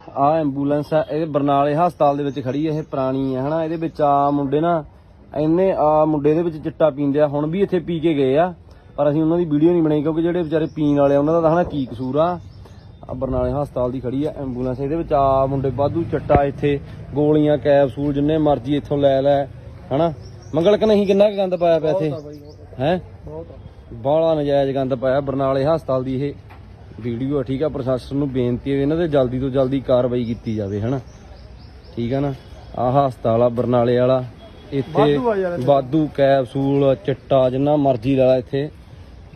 ਆ ਐਂਬੂਲੈਂਸ ਆ ਇਹ ਬਰਨਾਲੇ ਹਸਪਤਾਲ ਦੇ ਵਿੱਚ ਖੜੀ ਹੈ ਇਹ ਪੁਰਾਣੀ ਹੈ ਹਨਾ? ਇਹਦੇ ਵਿੱਚ ਆ ਮੁੰਡੇ ਨਾ ਇੰਨੇ ਆ ਮੁੰਡੇ ਦੇ ਵਿੱਚ ਚਿੱਟਾ ਪੀਂਦੇ ਆ ਹੁਣ ਵੀ ਇੱਥੇ ਪੀ ਕੇ ਗਏ ਆ ਪਰ ਅਸੀਂ ਉਹਨਾਂ ਦੀ ਵੀਡੀਓ ਨਹੀਂ ਬਣਾਈ ਕਿਉਂਕਿ ਜਿਹੜੇ ਵਿਚਾਰੇ ਪੀਣ ਵਾਲੇ ਆ ਉਹਨਾਂ ਦਾ ਤਾਂ ਹਨਾ ਕੀ ਕਸੂਰ ਆ? ਆ ਬਰਨਾਲੇ ਹਸਪਤਾਲ ਦੀ ਖੜੀ ਆ ਐਂਬੂਲੈਂਸ ਇਹਦੇ ਵਿੱਚ ਆ ਮੁੰਡੇ ਵਾਧੂ ਚੱਟਾ ਇੱਥੇ ਗੋਲੀਆਂ ਕੈਪਸੂਲ ਜਿੰਨੇ ਮਰਜ਼ੀ ਇੱਥੋਂ ਲੈ ਲੈ ਹਨਾ? ਮੰਗਲ ਕ ਨਹੀਂ ਕਿੰਨਾ ਗੰਦ ਪਾਇਆ ਪਿਆ ਇੱਥੇ? ਹੈ? ਬਾਹਲਾ ਨਜਾਇਜ਼ ਗੰਦ ਪਾਇਆ ਬਰਨਾਲੇ ਹਸਪਤਾਲ ਦੀ ਇਹ। ਵੀਡੀਓ ਆ ਠੀਕ ਆ ਪ੍ਰਸ਼ਾਸਨ ਨੂੰ ਬੇਨਤੀ ਹੈ ਇਹਨਾਂ ਤੇ ਜਲਦੀ ਤੋਂ ਜਲਦੀ ਕਾਰਵਾਈ ਕੀਤੀ ਜਾਵੇ ਹਨਾ? ਠੀਕ ਆ ਨਾ? ਆਹ ਹਸਪਤਾਲ ਆ ਬਰਨਾਲੇ ਵਾਲਾ ਇੱਥੇ ਵਾਧੂ ਕੈਪਸੂਲ ਚਿੱਟਾ ਜਿੰਨਾ ਮਰਜ਼ੀ ਲਾ ਲਾ ਇੱਥੇ।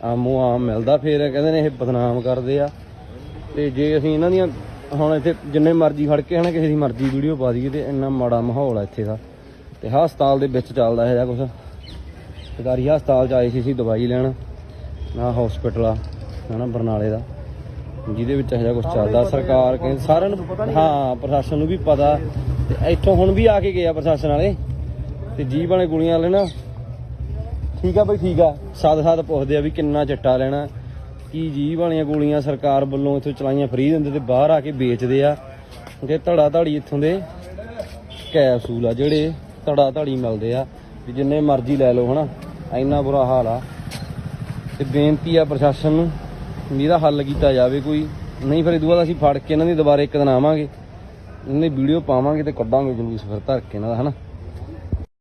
ਆਮੋ ਆਮ ਮਿਲਦਾ ਫੇਰ ਕਹਿੰਦੇ ਨੇ ਇਹ ਬਦਨਾਮ ਕਰਦੇ ਆ। ਤੇ ਜੇ ਅਸੀਂ ਇਹਨਾਂ ਦੀਆਂ ਹੁਣ ਇੱਥੇ ਜਿੰਨੇ ਮਰਜ਼ੀ ਫੜ ਕੇ ਹਨਾ ਕਿਸੇ ਦੀ ਮਰਜ਼ੀ ਵੀਡੀਓ ਪਾ ਦਈਏ ਤੇ ਇੰਨਾ ਮਾੜਾ ਮਾਹੌਲ ਆ ਇੱਥੇ ਦਾ। ਤੇ ਹਸਪਤਾਲ ਦੇ ਵਿੱਚ ਚੱਲਦਾ ਹੈ ਜਾਂ ਕੁਝ ਸਰਕਾਰੀ ਹਸਪਤਾਲ ਚ ਆਏ ਸੀ ਅਸੀਂ ਦਵਾਈ ਲੈਣ ਨਾ ਹਸਪੀਟਲ ਆ ਹਨਾ ਬਰਨਾਲੇ ਦਾ। ਜਿਹਦੇ ਵਿੱਚ ਇਹੋ ਜਿਹਾ ਕੁਝ ਚੱਲਦਾ, ਸਰਕਾਰ ਕਹਿੰਦੇ, ਸਾਰਿਆਂ ਨੂੰ, ਹਾਂ, ਪ੍ਰਸ਼ਾਸਨ ਨੂੰ ਵੀ ਪਤਾ। ਤੇ ਇੱਥੋਂ ਹੁਣ ਵੀ ਆ ਕੇ ਗਿਆ ਪ੍ਰਸ਼ਾਸਨ ਵਾਲੇ। ਤੇ ਜੀਭ ਵਾਲੇ ਗੋਲੀਆਂ ਵਾਲੇ ਨਾ, ਠੀਕ ਆ ਬਈ, ਠੀਕ ਆ। ਸਾਦ ਸਾਦ ਪੁੱਛਦੇ ਆ ਵੀ ਕਿੰਨਾ ਚਿੱਟਾ ਲੈਣਾ। ਕੀ ਜੀਭ ਵਾਲੀਆਂ ਗੋਲੀਆਂ ਸਰਕਾਰ ਵੱਲੋਂ ਇੱਥੋਂ ਚਲਾਈਆਂ ਫਰੀ ਦਿੰਦੇ ਤੇ ਬਾਹਰ ਆ ਕੇ ਵੇਚਦੇ ਆ? ਕਿ ਧੜਾ ਧੜੀ ਇੱਥੋਂ ਦੇ ਕੈਪਸੂਲ ਆ ਜਿਹੜੇ ਧੜਾ ਧੜੀ ਮਿਲਦੇ ਆ। ਵੀ ਜਿੰਨੇ ਮਰਜ਼ੀ ਲੈ ਲਓ, ਹਨਾ। ਇੰਨਾ ਬੁਰਾ ਹਾਲ ਆ। ਤੇ ਬੇਨਤੀ ਆ ਪ੍ਰਸ਼ਾਸਨ ਨੂੰ ਵੀ ਇਹਦਾ ਹੱਲ ਕੀਤਾ ਜਾਵੇ ਕੋਈ, ਨਹੀਂ ਫਿਰ ਇਦੋਂ ਬਾਅਦ ਅਸੀਂ ਫੜ ਕੇ ਇਹਨਾਂ ਦੀ ਦੁਬਾਰਾ ਇੱਕ ਦਿਨ ਆਵਾਂਗੇ, ਇਹਨਾਂ ਦੀ ਵੀਡੀਓ ਪਾਵਾਂਗੇ ਤੇ ਕੱਢਾਂਗੇ ਜਲੂਸ ਫਿਰ ਧਰ ਕੇ ਇਹਨਾਂ ਦਾ, ਹਨਾ?